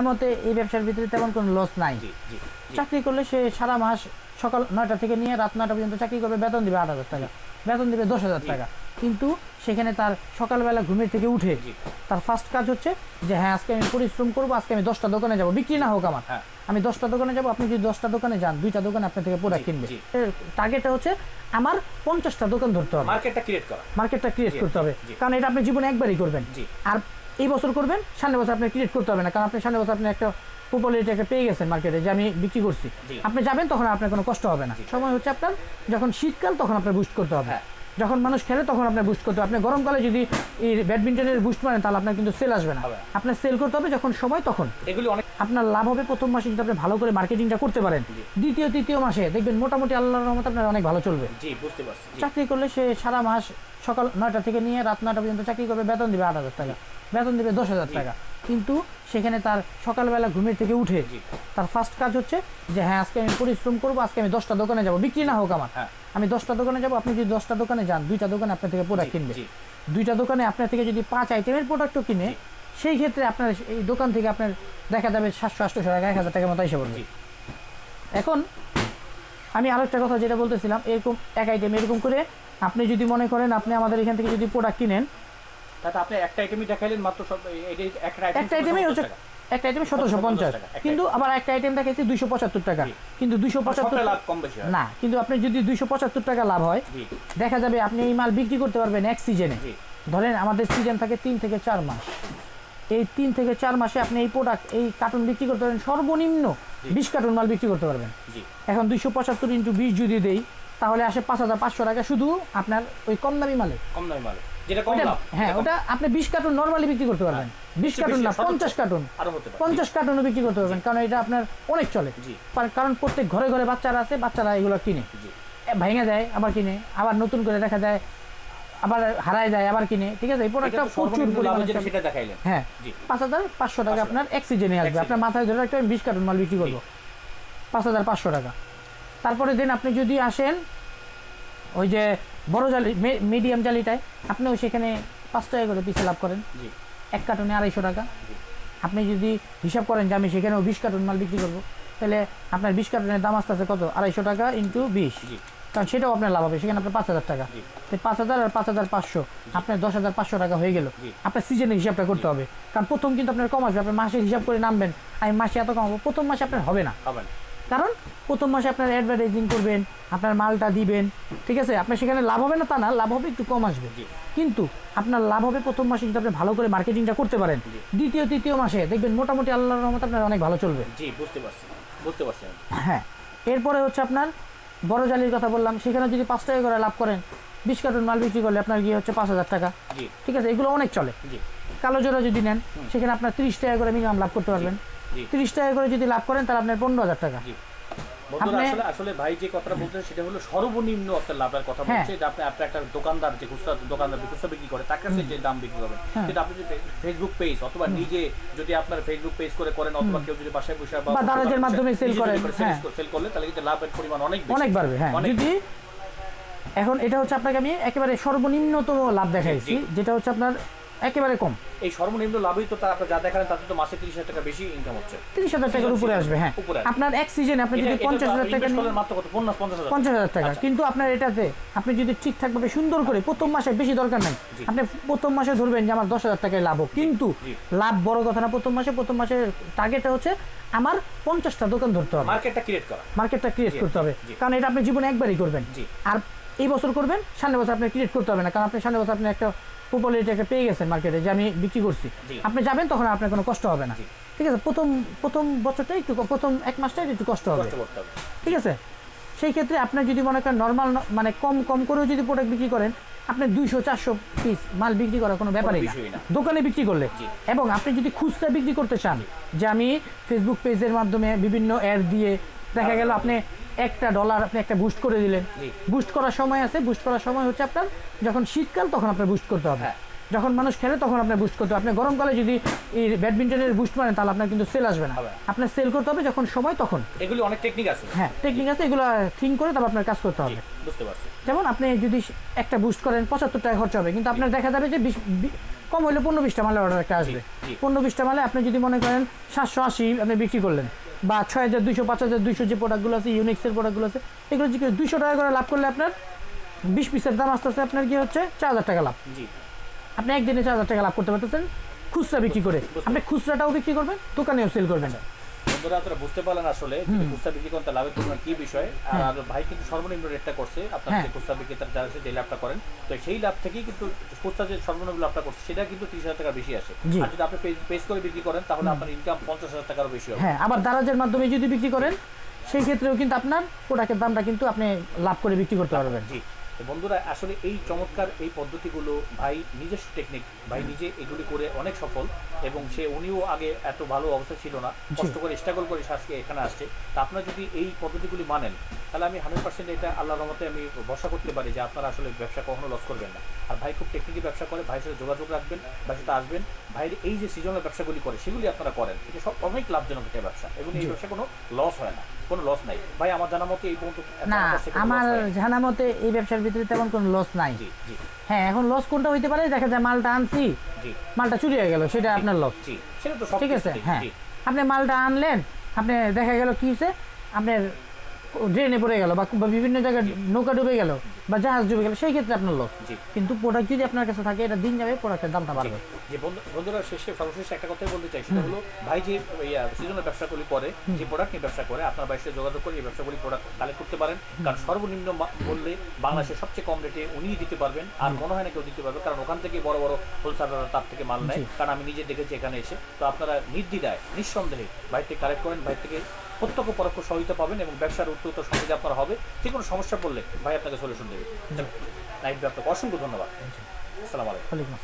মতে এই ব্যবসার ভিতরে তেমন কোনো লস নাই। চাকরি করলে সে সারা মাস সকাল নয়টা থেকে নিয়ে রাত নয়টা পর্যন্ত চাকরি করবে বেতন দিবে আট হাজার টাকা। বেতন দিবে দশ হাজার টাকা। কিন্তু সেখানে তার সকালবেলা ঘুমের থেকে উঠে তার ফার্স্ট কাজ হচ্ছে যে হ্যাঁ আজকে আমি পরিশ্রম করব আজকে আমি দশটা দোকানে যাব। বিক্রি না হোক আমার। হ্যাঁ। আমি দশটা দোকানে যাব আপনি যদি দশটা দোকানে যান দুইটা দোকানে আপনার থেকে প্রোডাক্ট কিনবে। টার্গেটটা হচ্ছে আমার পঞ্চাশটা দোকান ধরতে হবে। মার্কেটটা ক্রিয়েট করা। মার্কেটটা ক্রিয়েট করতে হবে। কারণ এটা আপনি জীবনে একবারই করবেন। আর এই বছর করবেন সামনে বছর আপনি ক্রিয়েট করতে হবে না কারণ আপনি সামনে বছর আপনি একটা পপুলারিটি একটা পেয়ে গেছেন মার্কেটে যে আমি বিক্রি করছি। আপনি যাবেন তখন আপনার কোনো কষ্ট হবে না। সময় হচ্ছে আপনার যখন শীতকাল তখন আপনার বুস্ট করতে হবে। হ্যাঁ। যখন মানুষ খেলে তখন আপনার বুস্ট করতে হবে। আপনি গরমকালে যদি এই ব্যাডমিন্টনের বুস্ট মারেন তাহলে আপনার কিন্তু সেল আসবে না। আপনার সেল করতে হবে যখন সময় তখন। এগুলি অনেক আপনার লাভ হবে প্রথম মাসে যদি আপনি ভালো করে মার্কেটিংটা করতে পারেন। দ্বিতীয় তৃতীয় মাসে দেখবেন মোটামুটি আল্লাহর রহমতে আপনার অনেক ভালো চলবে। জি বুঝতে পারছি। চাকরি করলে সে সারা মাস সকাল নয়টা থেকে নিয়ে রাত নয়টা পর্যন্ত চাকরি করবে বেতন দিবে আট হাজার টাকা। বেতন দিবে দশ হাজার টাকা। কিন্তু সেখানে তার সকালবেলা ঘুমের থেকে উঠে তার ফার্স্ট কাজ হচ্ছে যে হ্যাঁ আজকে আমি পরিশ্রম করব আজকে আমি দশটা দোকানে যাব। বিক্রি না হোক আমার। হ্যাঁ। আমি দশটা দোকানে যাব আপনি যদি দশটা দোকানে যান দুইটা দোকানে আপনার থেকে প্রোডাক্ট কিনবে। দুইটা দোকানে আপনার থেকে যদি পাঁচ আইটেমের প্রোডাক্টও কিনে সেই ক্ষেত্রে আপনার এই দোকান থেকে আপনার দেখা যাবে সাতশো আটশো টাকা এক হাজার টাকার মতো এসে পড়বে এখন আমি আরও একটা কথা যেটা বলতেছিলাম এরকম এক আইটেম এরকম করে আপনি যদি মনে করেন আপনি আমাদের এখান থেকে যদি প্রোডাক্ট কিনেন তাতে আপনি একটা আইটেমই দেখাইলেন মাত্র সব একটা আইটেমই হচ্ছে একটা আইটেমে সতেরোশো পঞ্চাশ। কিন্তু আবার একটা আইটেম দুইশো পঁচাত্তর টাকা। কিন্তু দুইশো পঁচাত্তর লাভ কম বেশি না কিন্তু আপনি যদি দুইশো পঁচাত্তর টাকা লাভ হয় দেখা যাবে আপনি এই মাল বিক্রি করতে পারবেন এক সিজনে ধরেন আমাদের সিজন থাকে তিন থেকে চার মাস। এই তিন থেকে চার মাসে আপনি এই প্রোডাক্ট এই কার্টুন বিক্রি করতে পারবেন। সর্বনিম্ন বিশ কার্টুন মাল বিক্রি করতে পারবেন। এখন দুইশো পঁচাত্তর ইন্টু বিশ যদি দেই তাহলে আসে পাঁচ হাজার পাঁচশো টাকা শুধু আপনার ওই কম দামি মালে। কম দামি মাল। যেটা কম লাভ। হ্যাঁ ওটা আপনি বিশ কার্টুন নর্মালি বিক্রি করতে পারবেন। বিশ বেশি না সর্বোচ্চ। পঞ্চাশ কার্টুন। আরও হতে পারে। পঞ্চাশ কার্টুনও বিক্রি করতে পারবেন কারণ এটা আপনার অনেক চলে। কারণ প্রত্যেক ঘরে ঘরে বাচ্চারা আছে বাচ্চারা এগুলো কিনে। ভেঙে যায় আবার কিনে আবার নতুন করে দেখা যায় আবার হারায় যায় আবার কিনে ঠিক আছে? এই প্রোডাক্টটা প্রচুর। সেটা দেখাইলেন। হ্যাঁ পাঁচ হাজার পাঁচশো টাকা আপনার এক সিজনে আসবে। আপনার মাথায় ধরে একটা বিশ কার্টুন মাল বিক্রি করব। পাঁচ হাজার পাঁচশো টাকা। তারপরে দিন আপনি যদি আসেন ওই যে বড় জালি মিডিয়াম জালিটায় আপনিও সেখানে পাঁচ টাকা করে পিছে লাভ করেন। এক কার্টুনে আড়াইশো টাকা। আপনি যদি হিসাব করেন যে আমি সেখানেও বিশ কার্টুন মাল বিক্রি করব তাহলে আপনার বিশ কার্টুনের দাম আসতে আছে কত? আড়াইশো টাকা ইন্টু বিশ। কারণ সেটাও আপনার লাভ হবে। সেখানে আপনার পাঁচ হাজার টাকা। তো পাঁচ হাজার আর পাঁচ হাজার পাঁচশো আপনার দশ হাজার পাঁচশো টাকা হয়ে গেল। আপনার সিজনের হিসাবটা করতে হবে। কারণ প্রথম কিন্তু আপনার কম আসবে। আপনার মাসের হিসাব করে নামবেন। আমি মাসে এত কমাবো প্রথম মাসে আপনার হবে না। হবে না। কারণ প্রথম মাসে আপনার অ্যাডভার্টাইজিং করবেন আপনার মালটা দিবেন ঠিক আছে? আপনার সেখানে লাভ হবে না তা না লাভ হবে একটু কম আসবে। কিন্তু আপনার লাভ হবে প্রথম মাসে যদি আপনি ভালো করে মার্কেটিংটা করতে পারেন। দ্বিতীয় তৃতীয় মাসে দেখবেন মোটামুটি আল্লাহর রহমত আপনার অনেক ভালো চলবে। জি বুঝতে পারছি। বুঝতে পারছি হ্যাঁ। এরপরে হচ্ছে আপনার বড় জালির কথা বললাম সেখানে যদি পাঁচ টাকা করে লাভ করেন বিশ কার্টুন মাল বিক্রি করলে আপনার গিয়ে হচ্ছে পাঁচ হাজার টাকা। ঠিক আছে? এগুলো অনেক চলে। কালো জোড়া যদি নেন সেখানে আপনার তিরিশ টাকা করে মিনিমাম লাভ করতে পারবেন। তিরিশ টাকা করে যদি লাভ করেন তাহলে আপনার পনেরো হাজার টাকা। আসলে আসলে ভাই যে কথাটা বলতেছে সেটা হলো সর্বনিম্ন আপনার লাভের কথা হ্যাঁ। বলছে। যে আপনি আপনার একটা দোকানদার যে খুচরা দোকানদার খুচরা বিক্রি করে তার কাছে যে দাম বিক্রি করবেন হ্যাঁ। কিন্তু আপনি যদি ফেসবুক পেজ অথবা নিজে যদি আপনার ফেসবুক পেজ করে করেন অথবা কেউ যদি বাসায় বসে বা দারাজের মাধ্যমে sell করেন, হ্যাঁ। সেল করলে তাহলে কিন্তু লাভের পরিমাণ অনেক বেশি। অনেক বাড়বে হ্যাঁ। যদি এখন এটা হচ্ছে আপনাকে আমি একেবারে সর্বনিম্নতম লাভ দেখাইছি যেটা হচ্ছে আপনার একেবারে কম। এই সর্বনিম্ন লাভই তো তার আপনার যা দেখালেন তাতে তো মাসে তিরিশ হাজার টাকা বেশি ইনকাম হচ্ছে। তিরিশ হাজার টাকার উপরে আসবে হ্যাঁ। আপনার এক সিজনে আপনি যদি পঞ্চাশ হাজার আপনি টাকা মাত্র কত? পঞ্চাশ পঞ্চাশ হাজার। পঞ্চাশ হাজার টাকা। আচ্ছা। কিন্তু আপনার এটাতে আপনি যদি ঠিকঠাকভাবে সুন্দর করে প্রথম মাসে বেশি দরকার নেই আপনি প্রথম মাসে ধরবেন যে আমার দশ হাজার টাকায় লাভ হোক। কিন্তু লাভ বড় কথা না প্রথম মাসে প্রথম মাসের টার্গেটটা হচ্ছে আমার পঞ্চাশটা দোকান ধরতে হবে। মার্কেটটা ক্রিয়েট করা। মার্কেটটা ক্রিয়েট করতে হবে। কারণ এটা আপনি জীবনে একবারই করবেন। আর এই বছর করবেন সামনের বছর আপনি ক্রিয়েট করতে হবে না। কারণ আপনি সামনের বছর আপনি একটা পপুলারিটি একটা পেয়ে গেছেন মার্কেটে যে আমি বিক্রি করছি আপনি যাবেন তখন আপনার কোনো কষ্ট হবে না। ঠিক আছে প্রথম প্রথম বছরটা একটু প্রথম এক মাসটা একটু কষ্ট হবে। ঠিক আছে? সেই ক্ষেত্রে আপনার যদি মনে করেন নর্মাল মানে কম কম করেও যদি প্রোডাক্ট বিক্রি করেন আপনি দুইশো চারশো পিস মাল বিক্রি করার কোনো ব্যাপারই না। দোকানে বিক্রি করলে। এবং আপনি যদি খুচরা বিক্রি করতে চান যে আমি ফেসবুক পেজের মাধ্যমে বিভিন্ন অ্যাড দিয়ে দেখা গেল আপনি একটা ডলার আপনি একটা বুস্ট করে দিলেন। বুস্ট করার সময় আছে বুস্ট করার সময় হচ্ছে আপনার যখন শীতকাল তখন আপনার বুস্ট করতে হবে। হ্যাঁ। যখন মানুষ খেলে তখন আপনার বুস্ট করতে হবে। আপনি গরমকালে যদি এই ব্যাডমিন্টনের বুস্ট মারেন তাহলে আপনার কিন্তু সেল আসবে না। আপনার সেল করতে হবে যখন সময় তখন। এগুলি অনেক টেকনিক আছে। হ্যাঁ টেকনিক আছে এগুলো থিঙ্ক করে তারপর আপনার কাজ করতে হবে। বুঝতে পারছি। যেমন আপনি যদি একটা বুস্ট করেন পঁচাত্তর টাকা খরচ হবে কিন্তু আপনার দেখা যাবে যে বিশ কম হলে পনেরো বিশটা মালের অর্ডার একটা আসবে। পনেরো বিশটা মালে আপনি যদি মনে করেন সাতশো আশি আপনি বিক্রি করলেন। বা ছয় হাজার দুইশো পাঁচ হাজার দুইশো যে প্রোডাক্টগুলো আছে ইউনিক্সের প্রোডাক্টগুলো আছে এগুলো যে দুশো টাকা করে লাভ করলে আপনার বিশ পিসের দাম আস্তে আস্তে আপনার কি হচ্ছে চার হাজার টাকা লাভ। জি। আপনি একদিনে চার হাজার টাকা লাভ করতে পারতেছেন খুচরা বিক্রি করে। আপনি খুচরাটাও বিক্রি করবেন দোকানেও সেল করবেন। বন্ধুরা আপনারা বুঝতে পারলেন আসলে খুচরা বিক্রি করেন তাহলে লাভের পরিমাণ কি বিষয়। আর ভাই কিন্তু সর্বনিম্ন রেটটা করছে আপনার হ্যাঁ। যে খুচরা বিক্রেতার যারা যে লাভটা করেন। তো সেই লাভ থেকেই কিন্তু খুচরা যে সর্বনিম্ন লাভটা করছে সেটা কিন্তু তিরিশ হাজার টাকা বেশি আসে। আর যদি আপনি পেজ করে বিক্রি করেন তাহলে আপনার ইনকাম পঞ্চাশ হাজার টাকারও বেশি হবে। হ্যাঁ আবার দারাজের মাধ্যমে যদি বিক্রি করেন সেই ক্ষেত্রেও কিন্তু আপনার প্রোডাক্টের দামটা কিন্তু আপনি লাভ করে বিক্রি করতে পারবেন। জি। তো বন্ধুরা আসলে এই চমৎকার এই পদ্ধতিগুলো ভাই নিজস্ব টেকনিক ভাই নিজে এগুলি করে অনেক সফল এবং সে উনিও আগে এত ভালো অবস্থা ছিল না কষ্ট করে স্ট্রাগল করে আজকে এখানে আসছে। তা আপনারা যদি এই পদ্ধতিগুলি মানেন তাহলে আমি হান্ড্রেড পার্সেন্ট এটা আল্লাহর রহমতে আমি ভরসা করতে পারি যে আপনারা আসলে ব্যবসা কখনো লস করবেন না। আর ভাই খুব টেকনিকি ব্যবসা করে ভাইয়ের সাথে যোগাযোগ রাখবেন ভাইয়ের সাথে আসবেন ভাইয়ের এই যে সিজনাল ব্যবসাগুলি করে সেগুলি আপনারা করেন। এটা সব অনেক লাভজনক একটা ব্যবসা এবং এই ব্যবসা কোনো লস হয় না কোনো লস নাই। ভাই আমার জানা মতে এই পর্যন্ত না আমার। জানা মতে এই ব্যবসার ভিতরে তেমন কোনো লস নাই। হ্যাঁ এখন লস কোনটা হইতে পারে? দেখা যায় মালটা আনছি মালটা চুরি হয়ে গেল সেটা আপনার লস ঠিক আছে? হ্যাঁ। আপনি মালটা আনলেন আপনি দেখা গেল কি হয়েছে আপনার ড্রেনে পড়ে গেল বা বিভিন্ন জায়গায় নৌকা ডুবে গেল বা জাহাজ ডুবে গেল সেই ক্ষেত্রে আপনার লস কিন্তু প্রোডাক্ট যদি আপনার কাছে থাকে এটা দিন যাবে প্রোডাক্টের দামটা বাড়বে। যে বন্ধুরা শেষে সর্বশেষে একটা কথাই বলতে চাই সেটা হলো ভাই যে সিজনাল ব্যবসাগুলি করে যে প্রোডাক্ট নিয়ে ব্যবসা করে আপনার সাথে যোগাযোগ করে এই ব্যবসাগুলি প্রোডাক্ট কালেক্ট করতে পারেন। কারণ সর্বনিম্ন মূল্যে বাংলাদেশের সবচেয়ে কম রেটে উনিই দিতে পারবেন। আর মনে হয় না কেউ দিতে পারবে কারণ ওখান থেকে বড় বড় হোলসেলাররা তার থেকে মাল নেয়। কারণ আমি নিজে দেখেছি এখানে এসে। তো আপনারা নির্দ্বিধায় নিঃসন্দেহে ভাই থেকে কালেক্ট করেন ভাই থেকে প্রত্যক্ষ পরোক্ষ সহযোগিতা পাবেন এবং ব্যবসার উত্তর সমৃদ্ধি আপনার হবে। যে কোনো সমস্যা পড়লে ভাই আপনাকে সলিউশন দেবে। নাইট আপনাকে অসংখ্য ধন্যবাদ। আসসালামু আলাইকুম।